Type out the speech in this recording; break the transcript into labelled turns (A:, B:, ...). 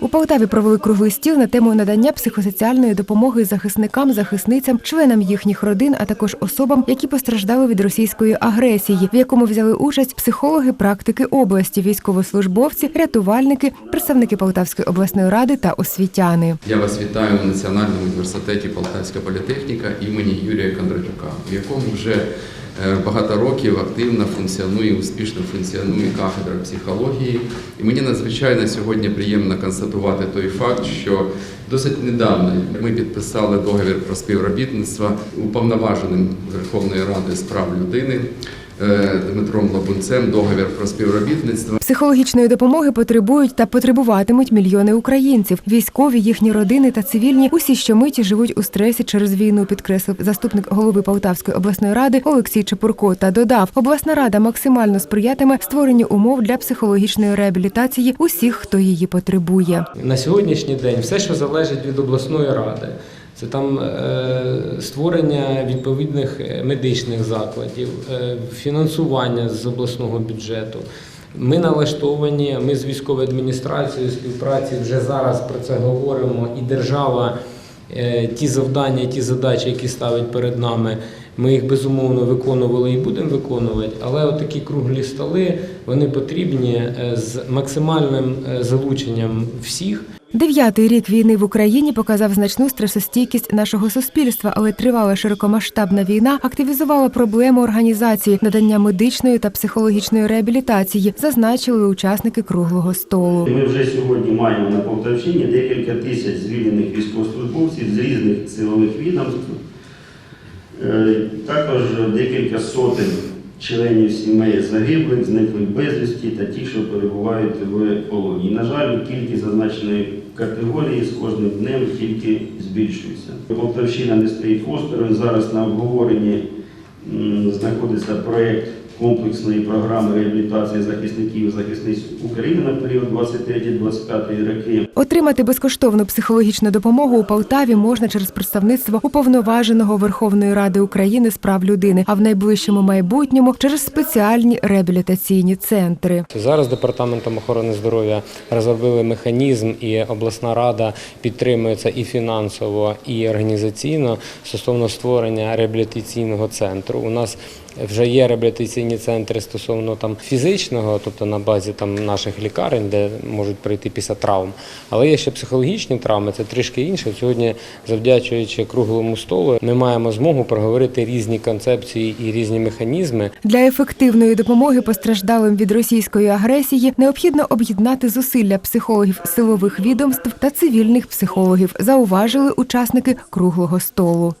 A: У Полтаві провели круглий стіл на тему надання психосоціальної допомоги захисникам, захисницям, членам їхніх родин, а також особам, які постраждали від російської агресії, в якому взяли участь психологи практики області, військовослужбовці, рятувальники, представники Полтавської обласної ради та освітяни.
B: Я вас вітаю на Національному університеті Полтавська політехніка імені Юрія Кондратюка, в якому вже багато років активно функціонує, успішно функціонує кафедра психології. І мені надзвичайно сьогодні приємно констатувати той факт, що досить недавно ми підписали договір про співробітництво уповноваженим Верховної Ради з прав людини е, Дмитром Лабунцем договір про співробітництво.
A: Психологічної допомоги потребують та потребуватимуть мільйони українців. Військові, їхні родини та цивільні усі щомиті живуть у стресі через війну, підкреслив заступник голови Полтавської обласної ради Олексій Чепурко та додав, обласна рада максимально сприятиме створенню умов для психологічної реабілітації усіх, хто її потребує.
C: На сьогоднішній день все, що залежить від обласної ради, це там е, створення відповідних е, медичних закладів, е, фінансування з обласного бюджету. Ми налаштовані, ми з військовою адміністрацією співпраці вже зараз про це говоримо, і держава ті завдання, ті задачі, які ставить перед нами, ми їх безумовно виконували і будемо виконувати. Але такі круглі столи вони потрібні е, з максимальним е, залученням всіх.
A: Дев'ятий рік війни в Україні показав значну стресостійкість нашого суспільства, але тривала широкомасштабна війна активізувала проблему організації надання медичної та психологічної реабілітації, зазначили учасники круглого столу.
D: Ми вже сьогодні маємо на Полтавщині декілька тисяч звільнених військовослужбовців з різних силових відомств, Е, декілька сотень членів сімей загиблих, зниклих безвісті та ті, що перебувають в полоні. На жаль, кількість зазначеної категорії з кожним днем тільки збільшується. Полтавщина не стоїть осторонь. Зараз на обговоренні знаходиться проєкт комплексної програми реабілітації захисників і захисниць України на період 23-25 роки.
A: Отримати безкоштовну психологічну допомогу у Полтаві можна через представництво уповноваженого Верховної Ради України з прав людини, а в найближчому майбутньому через спеціальні реабілітаційні центри.
C: Зараз департаментом охорони здоров'я розробили механізм, і обласна рада підтримується і фінансово, і організаційно стосовно створення реабілітаційного центру. У нас вже є реабілітаційні центри стосовно там фізичного, тобто на базі там наших лікарень, де можуть прийти після травм. Але є ще психологічні травми, це трішки інше. Сьогодні, завдячуючи круглому столу, ми маємо змогу проговорити різні концепції і різні механізми.
A: Для ефективної допомоги постраждалим від російської агресії необхідно об'єднати зусилля психологів силових відомств та цивільних психологів, зауважили учасники круглого столу.